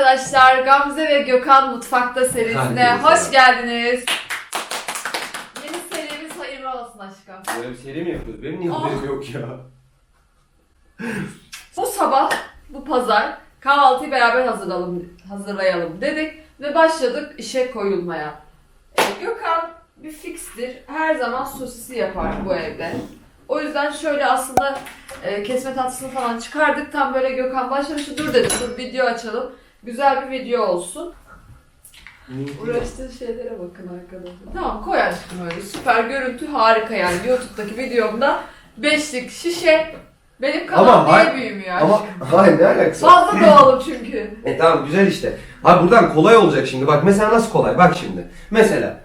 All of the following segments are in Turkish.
arkadaşlar. Gamze ve Gökhan Mutfakta serisine Herkese hoş geldiniz. Yeni serimiz hayırlı olsun aşkım. Böyle bir seri mi yapıyoruz? Benim niye haberim yok ya? Bu sabah, bu pazar kahvaltıyı beraber hazırlayalım, hazırlayalım dedik ve başladık işe koyulmaya. Ee, Gökhan bir fikstir. Her zaman sosisi yapar bu evde. O yüzden şöyle aslında e, kesme tatlısını falan çıkardık. Tam böyle Gökhan başlamıştı. Dur dedim, dur video açalım. Güzel bir video olsun. Uğraştığı şeylere bakın arkadaşlar. Tamam koy aşkım öyle. Süper görüntü harika yani. Youtube'daki videomda beşlik şişe benim kanalım Ama niye hay- büyümüyor Ama aşkım? hayır ne alakası var? Fazla doğalım çünkü. E tamam güzel işte. Abi buradan kolay olacak şimdi. Bak mesela nasıl kolay? Bak şimdi. Mesela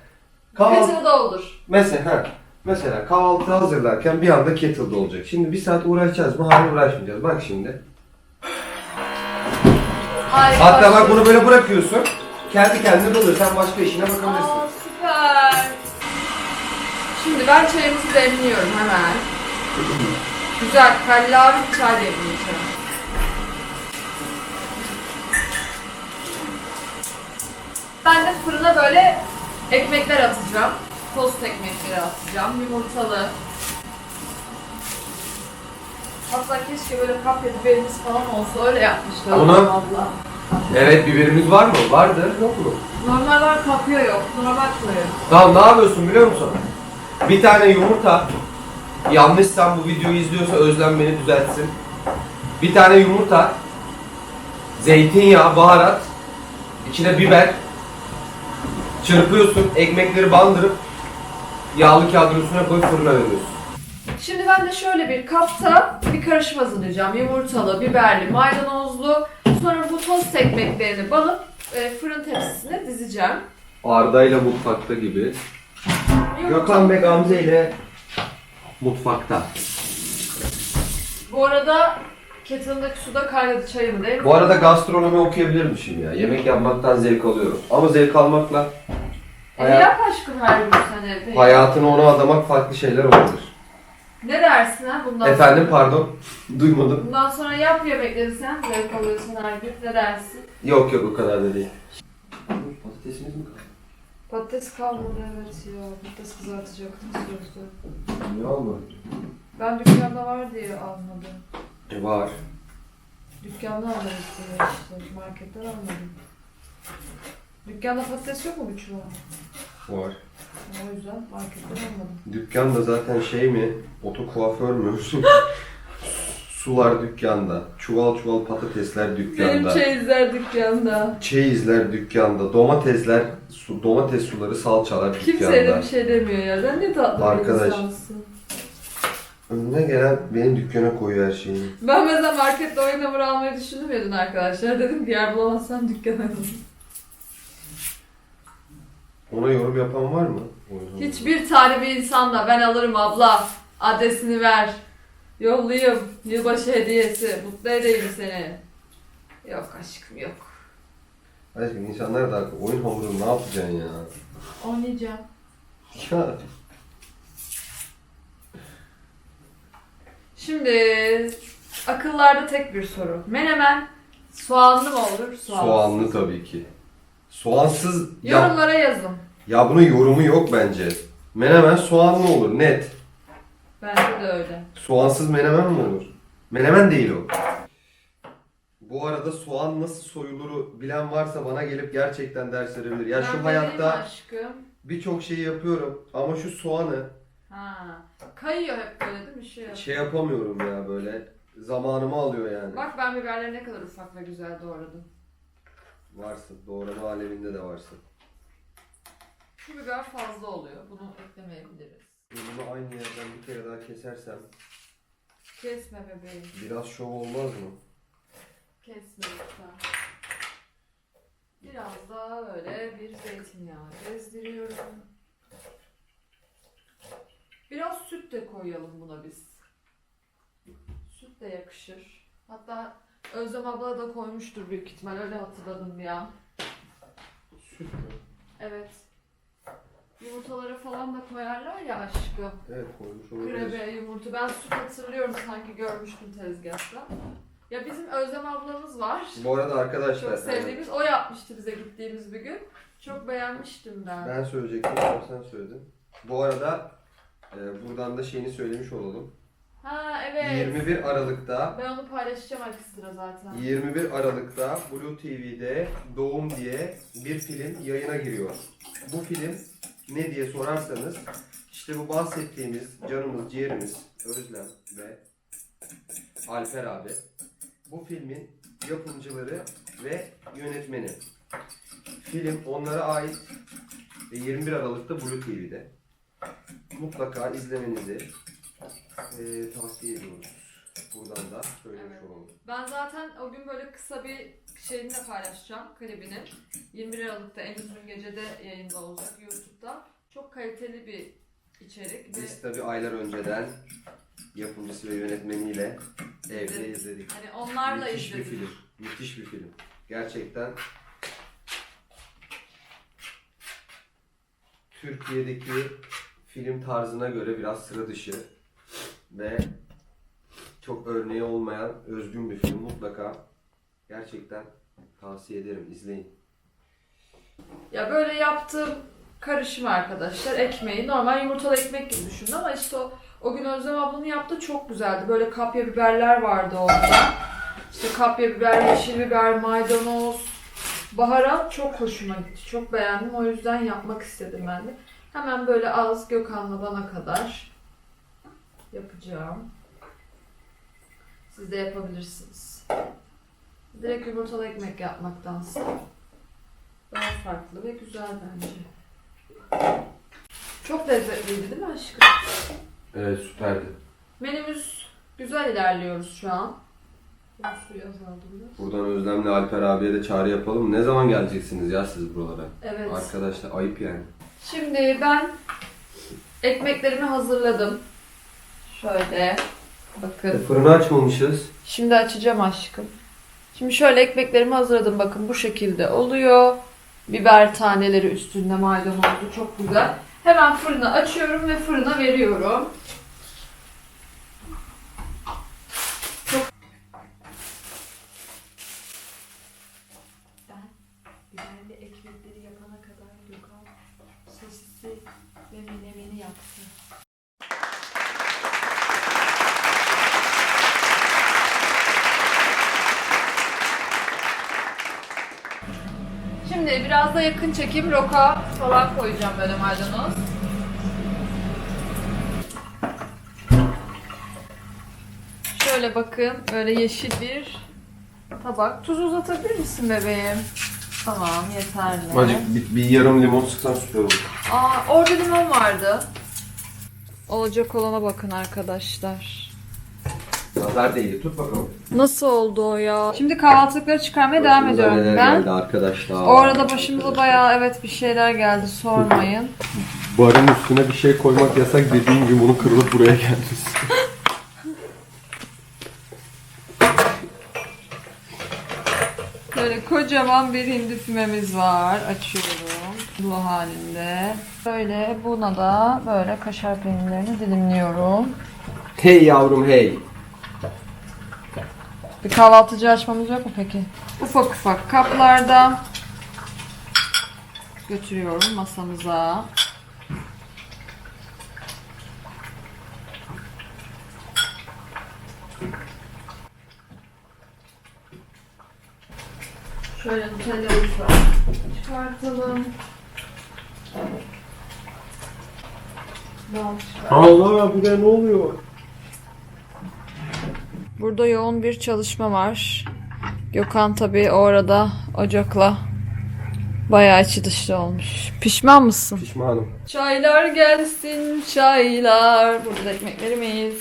kahvaltı olur. mesela ha mesela kahvaltı hazırlarken bir anda kettle'da olacak. Şimdi bir saat uğraşacağız mı? Hayır uğraşmayacağız. Bak şimdi. Ay, Hatta bak bunu böyle bırakıyorsun. Kendi kendine doluyor. Sen başka işine bakabilirsin. Aa süper. Şimdi ben çayımızı demliyorum hemen. Güzel kallavi bir çay demleyeceğim. Ben de fırına böyle ekmekler atacağım. Tost ekmekleri atacağım. Yumurtalı. Hatta keşke böyle kapya biberimiz falan olsa öyle yapmışlar. Ona- abla. Evet biberimiz var mı? Vardır. Yok mu? Normal var kapya yok. Buna bakmayın. Tamam ne yapıyorsun biliyor musun? Bir tane yumurta. Yanlışsam bu videoyu izliyorsa Özlem beni düzeltsin. Bir tane yumurta. Zeytinyağı, baharat. içine biber. Çırpıyorsun. Ekmekleri bandırıp yağlı kağıdın üstüne koyup fırına veriyorsun. Şimdi ben de şöyle bir kapta bir karışım hazırlayacağım. Yumurtalı, biberli, maydanozlu. Sonra bu tost ekmeklerini banıp e, fırın tepsisine dizeceğim. Arda ile mutfakta gibi. Gökhan ve Gamze ile mutfakta. Bu arada kettle'daki suda kaynadı çayım değil mi? Bu arada gastronomi okuyabilirmişim ya. Yemek yapmaktan zevk alıyorum. Ama zevk almakla E, hayat- yap aşkım her gün sen evde. hayatını ona adamak farklı şeyler olabilir. Ne dersin ha bundan Efendim sonra? pardon. Duymadım. Bundan sonra yap yemekleri sen zevk alıyorsun her gün. Ne dersin? Yok yok o kadar da değil. Patatesimiz mi kaldı? Patates kalmadı evet ya. Patates kızartacaktım sözde. Ne oldu? Ben dükkanda var diye almadım. E var. Dükkanda istiyor işte. Marketten almadım. Dükkanda patates yok mu bir çuval? Var. O yüzden marketten almadım. Dükkanda zaten şey mi? Oto kuaför mü? Sular dükkanda. Çuval çuval patatesler dükkanda. çeyizler dükkanda. Çeyizler dükkanda. Domatesler, su, domates suları, salçalar dükkanda. Kimseye de bir şey demiyor ya. Sen ne tatlı bir Arkadaş. insansın. Önüne gelen benim dükkana koyuyor her şeyi. Ben mesela markette oyun hamuru almayı düşündüm ya dün arkadaşlar. Dedim ki yer bulamazsam dükkana alırım. Ona yorum yapan var mı? Hiçbir tane bir insanla ben alırım abla. Adresini ver. Yollayayım. Yılbaşı hediyesi. Mutlu edeyim seni. Yok aşkım yok. Aşkım insanlar da haklı. oyun hamuru ne yapacaksın ya? Oynayacağım. Ya Şimdi akıllarda tek bir soru. Menemen soğanlı mı olur? Soğansız. soğanlı tabii ki. Soğansız ya, Yorumlara yazın. ya bunun yorumu yok bence. Menemen soğanlı olur net. Bence de öyle. Soğansız menemen mi olur? Menemen değil o. Bu arada soğan nasıl soyuluru bilen varsa bana gelip gerçekten ders verebilir. Ya Ben şu vereyim hayatta aşkım. birçok şeyi yapıyorum ama şu soğanı Ha. Kayıyor hep böyle değil mi? Şey. şey yapamıyorum ya böyle. Zamanımı alıyor yani. Bak ben biberleri ne kadar ufak ve güzel doğradım. Varsın. Doğrama aleminde de varsın. Şu biber fazla oluyor. Bunu eklemeyebiliriz. Bunu aynı yerden bir kere daha kesersem Kesme bebeğim. biraz şov olmaz mı? Kesme lütfen. Biraz daha böyle bir zeytinyağı gezdiriyorum. Biraz süt de koyalım buna biz. Süt de yakışır. Hatta Özlem abla da koymuştur büyük ihtimal öyle hatırladım ya. Süt mü? Evet. Yumurtaları falan da koyarlar ya aşkım. Evet koymuş olabilir. Krebe, yumurta. Ben süt hatırlıyorum sanki görmüştüm tezgahta. Ya bizim Özlem ablamız var. Bu arada arkadaşlar Çok sevdiğimiz. O yapmıştı bize gittiğimiz bir gün. Çok beğenmiştim ben. ben söyleyecektim ama sen söyledin. Bu arada e, buradan da şeyini söylemiş olalım. Ha evet. 21 Aralık'ta Ben onu paylaşacağım ekstra zaten. 21 Aralık'ta Blue TV'de Doğum diye bir film yayına giriyor. Bu film ne diye sorarsanız işte bu bahsettiğimiz canımız, ciğerimiz Özlem ve Alper abi bu filmin yapımcıları ve yönetmeni. Film onlara ait ve 21 Aralık'ta Blue TV'de. Mutlaka izlemenizi eee, tavsiye ediyoruz. Buradan da söylemiş Evet. olalım. Ben zaten o gün böyle kısa bir şeyini de paylaşacağım klibini. 21 Aralık'ta en uzun gecede yayında olacak YouTube'da. Çok kaliteli bir içerik ve Biz tabi aylar önceden yapımcısı ve yönetmeniyle evde İzledik. izledik. hani onlarla Müthiş bir izledik. film. Müthiş bir film. Gerçekten Türkiye'deki film tarzına göre biraz sıra dışı ve çok örneği olmayan özgün bir film mutlaka gerçekten tavsiye ederim izleyin. Ya böyle yaptığım karışım arkadaşlar ekmeği normal yumurtalı ekmek gibi düşünün ama işte o, o gün Özlem ablanın yaptığı çok güzeldi. Böyle kapya biberler vardı orada. İşte kapya biber, yeşil biber, maydanoz, baharat çok hoşuma gitti. Çok beğendim. O yüzden yapmak istedim ben de. Hemen böyle az Gökhan'la bana kadar yapacağım. Siz de yapabilirsiniz. Direkt yumurtalı ekmek yapmaktansa. Daha farklı ve güzel bence. Çok lezzetliydi değil mi aşkım? Evet süperdi. Menümüz güzel ilerliyoruz şu an. Biraz suyu azaldı biraz. Buradan Özlem'le Alper abiye de çağrı yapalım. Ne zaman geleceksiniz ya siz buralara? Evet. Arkadaşlar ayıp yani. Şimdi ben ekmeklerimi hazırladım. Şöyle. Bakın. Fırını açmamışız. Şimdi açacağım aşkım. Şimdi şöyle ekmeklerimi hazırladım. Bakın bu şekilde oluyor. Biber taneleri üstünde maydanozlu çok güzel. Hemen fırını açıyorum ve fırına veriyorum. Çok... Ben biberli ekmekleri yapana kadar Gökhan sosisi ve menemeni yaptı. Şimdi biraz da yakın çekim roka falan koyacağım böyle maydanoz. Şöyle bakın böyle yeşil bir tabak. Tuz uzatabilir misin bebeğim? Tamam yeterli. Acık bir, bir yarım limon sıksan süper olur. Aa orada limon vardı. Olacak olana bakın arkadaşlar. Nazar değdi. Tut bakalım. Nasıl oldu o ya? Şimdi kahvaltılıkları çıkarmaya devam Başımıza ediyorum neler ben. geldi arkadaşlar. O arada başımıza bayağı evet bir şeyler geldi sormayın. Barın üstüne bir şey koymak yasak dediğim gibi bunu kırılıp buraya gelmiş. Böyle kocaman bir hindi fümemiz var. Açıyorum. Bu halinde. Böyle buna da böyle kaşar peynirlerini dilimliyorum. hey yavrum hey. Bir kahvaltıcı açmamız yok mu peki? Ufak ufak kaplarda götürüyorum masamıza. Şöyle Nutella'mızı çıkartalım. Bal çıkart- Allah buraya ne oluyor? Burada yoğun bir çalışma var. Gökhan tabii o arada ocakla bayağı içi dışlı olmuş. Pişman mısın? Pişmanım. Çaylar gelsin çaylar. Burada da ekmeklerimiz.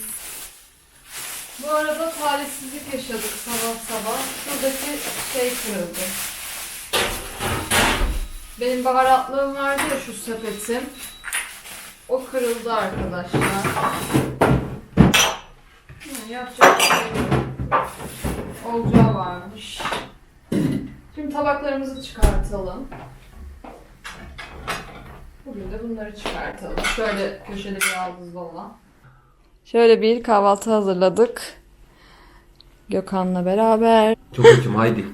Bu arada talihsizlik yaşadık sabah sabah. Şuradaki şey kırıldı. Benim baharatlığım vardı ya şu sepetim. O kırıldı arkadaşlar. Hı, yapacak bir şey. Olacağı varmış. Şimdi tabaklarımızı çıkartalım. Bugün de bunları çıkartalım. Şöyle köşede bir yaldızlı olan. Şöyle bir kahvaltı hazırladık. Gökhan'la beraber. Çok açım haydi.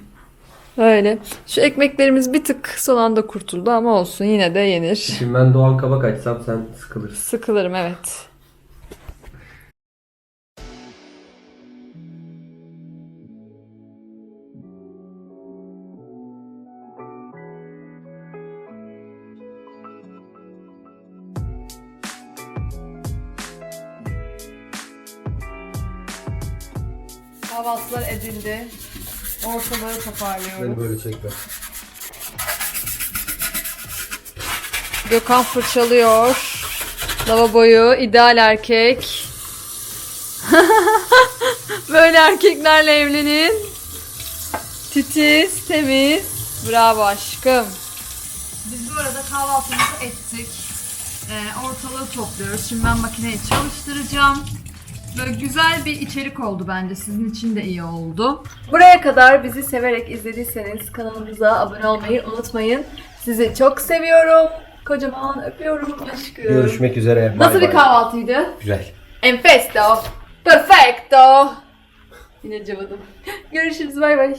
Öyle. Şu ekmeklerimiz bir tık son anda kurtuldu ama olsun yine de yenir. Şimdi ben Doğan Kabak açsam sen sıkılırsın. Sıkılırım evet. Kahvaltılar edildi. Ortalığı toparlıyorum. böyle çekme. Gökhan fırçalıyor. Lavaboyu, ideal erkek. Böyle erkeklerle evlenin. Titiz, temiz. Bravo aşkım. Biz bu arada kahvaltımızı ettik. Ee, ortalığı topluyoruz. Şimdi ben makineyi çalıştıracağım. Böyle güzel bir içerik oldu bence. Sizin için de iyi oldu. Buraya kadar bizi severek izlediyseniz kanalımıza abone olmayı unutmayın. Sizi çok seviyorum. Kocaman öpüyorum aşkım. Görüşmek üzere. Nasıl Bay bir bay. kahvaltıydı? Güzel. Enfesto. Perfecto. Yine cıvıdım. Görüşürüz bay bay.